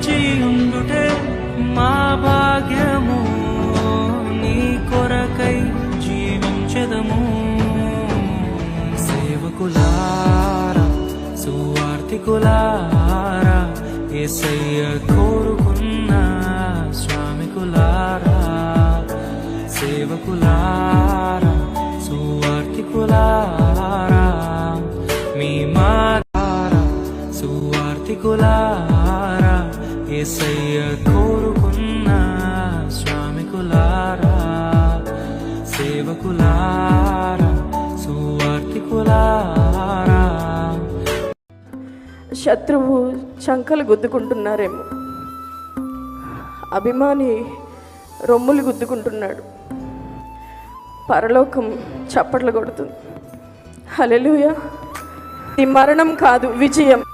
నిలచి మా భాగ్యము నీ కొరకై జీవించదము. సేవకులారా సువార్థికులారా ఏసయ్య కోరుకున్న స్వామికులారా. సేవకులారా సువార్థికులారా మీ మారా సువార్థికులారా. ఏసయ్య కోరుకున్న స్వామికులారా సేవకులారా సువార్తికులారా శత్రువు చంకలు గుద్దుకుంటున్నారేమో. అభిమాని రొమ్ములు గుద్దుకుంటున్నాడు. పరలోకం చప్పట్లు కొడుతుంది. హలెలుయ ఇది మరణం కాదు విజయం.